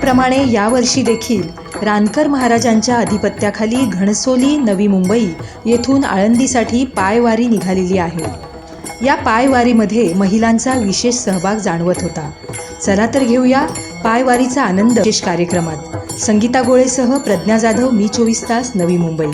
प्रमाणे यावर्षी देखील रानकर महाराजांच्या अधिपत्याखाली घणसोली नवी मुंबई येथून आळंदीसाठी पायवारी निघालेली आहे. या पायवारीमध्ये महिलांचा विशेष सहभाग जाणवत होता. चला तर घेऊया पायवारीचा आनंद विशेष कार्यक्रमात. संगीता गोळेसह प्रज्ञा जाधव मी चोवीस तास नवी मुंबई.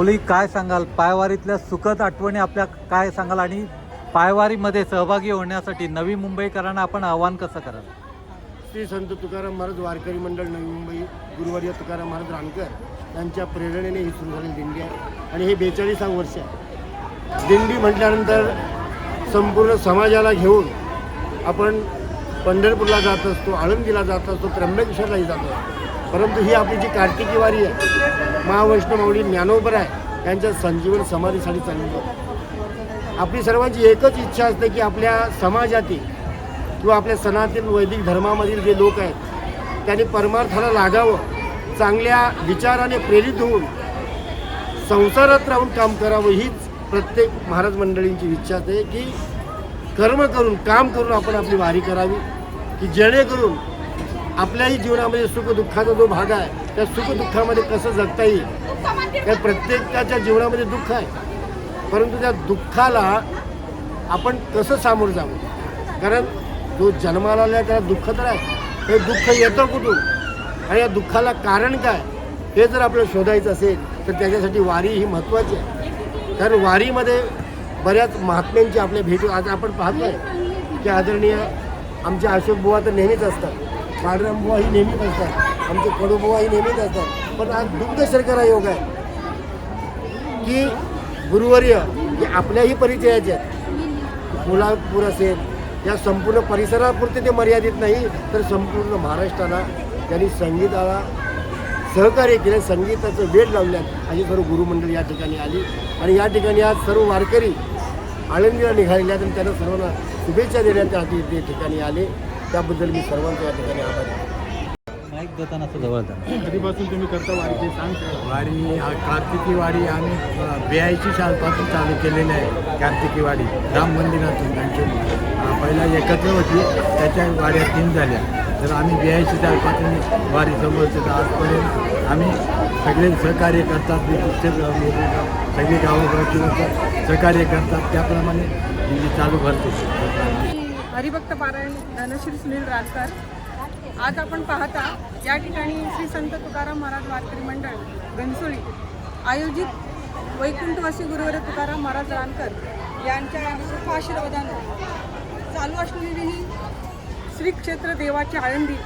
माऊली काय सांगाल? पायवारीतल्या सुखद आठवणी आपल्या काय सांगाल? आणि पायवारीमध्ये सहभागी होण्यासाठी नवी मुंबईकरांना आपण आव्हान कसं कराल? श्री संत तुकाराम महाराज वारकरी मंडळ नवी मुंबई गुरुवर्य तुकाराम महाराज राणकर यांच्या प्रेरणेने ही सुरू झालेली दिंडी आहे. आणि हे बेचाळीसावं वर्ष आहे. दिंडी म्हटल्यानंतर संपूर्ण समाजाला घेऊन आपण पंढरपूरला जात असतो आळंदीला जात असतो त्र्यंबकेश्वरलाही जातो परंतु ही आपली जी कार्तिकी वारी आहे महावैष्णवमाऊली ज्ञानोबर आहे त्यांच्या संजीवन समाधीसाठी चालली आहे आपली सर्वांची एकच इच्छा असते की आपल्या समाजातील किंवा आपल्या सणातील वैदिक धर्मामधील जे लोक आहेत त्यांनी परमार्थाला लागावं चांगल्या विचाराने प्रेरित होऊन संसारात राहून काम करावं हीच प्रत्येक महाराज मंडळींची इच्छा असते की कर्म करून काम करून आपण आपली वारी करावी की जेणेकरून आपल्याही जीवनामध्ये सुखदुःखाचा जो भाग आहे त्या सुखदुःखामध्ये कसं जगता येईल? त्या प्रत्येकाच्या जीवनामध्ये दुःख आहे. परंतु त्या दुःखाला आपण कसं सामोरं जावं? कारण जो जन्माला आला त्याला दुःख तर आहे. हे दुःख येतं कुठून? आणि या दुःखाला कारण काय? हे जर आपल्याला शोधायचं असेल तर त्याच्यासाठी वारी ही महत्त्वाची आहे. कारण वारीमध्ये बऱ्याच महात्म्यांची आपल्या भेटी आज आपण पाहतोय. की आदरणीय आमचे अशोक बुवा तर नेहमीच असतात. बाळरामबुवा ही नेहमीच असतात आमचे कडूबुवा ही नेहमीच असतात पण आज दुग्ध शर्करा योग आहे. की गुरुवर्य हे आपल्याही परिचयाचे आहेत. कोल्हापूर असेल या संपूर्ण परिसरापुरते ते मर्यादित नाही तर संपूर्ण महाराष्ट्राला त्यांनी संगीताला सहकार्य केलं संगीताचं वेळ लावल्यात. अशी सर्व गुरुमंडळी या ठिकाणी आली. आणि या ठिकाणी आज सर्व वारकरी आळंदीला निघालेल्या आहेत आणि त्यांना सर्वांना शुभेच्छा देण्यासाठी ते ठिकाणी आले. त्याबद्दल मी सर्वांचा या ठिकाणी आभारी आहे. माईक देताना असं जवळ द्या. कधीपासून तुम्ही करता वारी? ते सांग वारी हा कार्तिकी वारी आम्ही ब्याऐंशी सालपासून चालू केलेली आहे कार्तिकी वाडी राम मंदिरातून त्यांची पहिला एकत्र होती त्याच्या वाड्या तीन झाल्या. तर आम्ही ब्याऐंशी सालपासून वारी समोरचे तर आजपर्यंत आम्ही सगळे सहकार्य करतात सगळे गावोगावचे लोक सहकार्य करतात. त्याप्रमाणे चालू करतो. हरिभक्त पारायण धनश्री सुनील राजकर. आज आपण पाहता या ठिकाणी श्री संत तुकाराम महाराज वारकरी मंडळ घनसोळी आयोजित वैकुंठवासी गुरुवर तुकाराम महाराज रानकर यांच्या शुभ आशीर्वादानं चालू असलेली ही श्री क्षेत्र देवाची आळंदी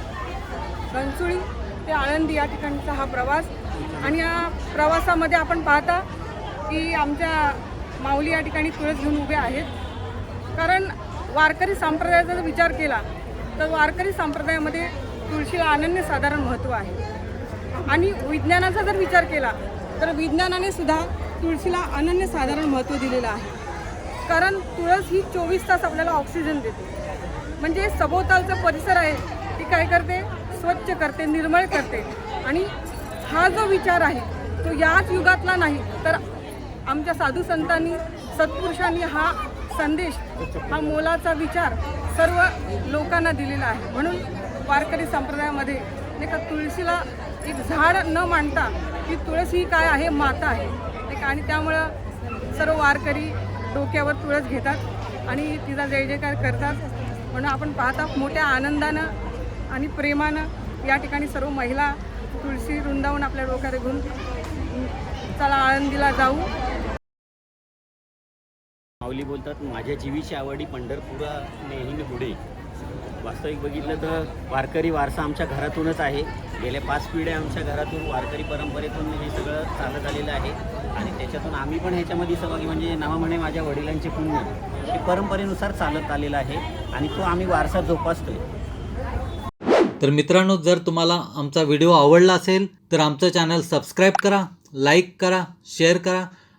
घनसोळी ते आळंदी या ठिकाणचा हा प्रवास. आणि या प्रवासामध्ये आपण पाहता की आमच्या माऊली या ठिकाणी तुळस घेऊन उभे आहेत. कारण वारकरी संप्रदायाचा जर विचार केला तर वारकरी संप्रदायामध्ये तुळशीला अनन्य साधारण महत्त्व आहे. आणि विज्ञानाचा जर विचार केला तर विज्ञानाने सुद्धा तुळशीला अनन्य साधारण महत्त्व दिलेलं आहे. कारण तुळस ही चोवीस तास आपल्याला ऑक्सिजन देते. म्हणजे सभोवतालचा परिसर आहे ती काय करते? स्वच्छ करते निर्मळ करते. आणि हा जो विचार आहे तो याच युगातला नाही तर आमच्या साधू संतांनी सत्पुरुषांनी हा संदेश हा मोलाचा विचार सर्व लोकांना दिलेला आहे. म्हणून वारकरी संप्रदायामध्ये नाही का तुळशीला एक झाड न मांडता की तुळस ही काय आहे माता आहे. नाही का? आणि त्यामुळं सर्व वारकरी डोक्यावर तुळस घेतात आणि तिचा जय जयकार करतात. म्हणून आपण पाहता मोठ्या आनंदानं आणि प्रेमानं या ठिकाणी सर्व महिला तुळशी रुंदावून आपल्या डोक्यावर घेऊन चला आळंदीला जाऊ. माऊली बोलतात माझ्या जीवीची आवडी पंढरपुरा नेहमी पुढे वास्तविक बघितलं तर वारकरी वारसा आमच्या घरातूनच आहे. गेल्या पाच पिढ्या आमच्या घरातून वारकरी परंपरेतून हे सगळं चालत आलेलं आहे. आणि त्याच्यातून आम्ही पण ह्याच्यामध्ये सहभागी म्हणजे नावा म्हणे माझ्या वडिलांचे पुण्य हे परंपरेनुसार चालत आलेलं आहे आणि तो आम्ही वारसा जोपासतोय. तर मित्रांनो जर तुम्हाला आमचा व्हिडिओ आवडला असेल तर आमचं चॅनल सबस्क्राईब करा लाईक करा शेअर करा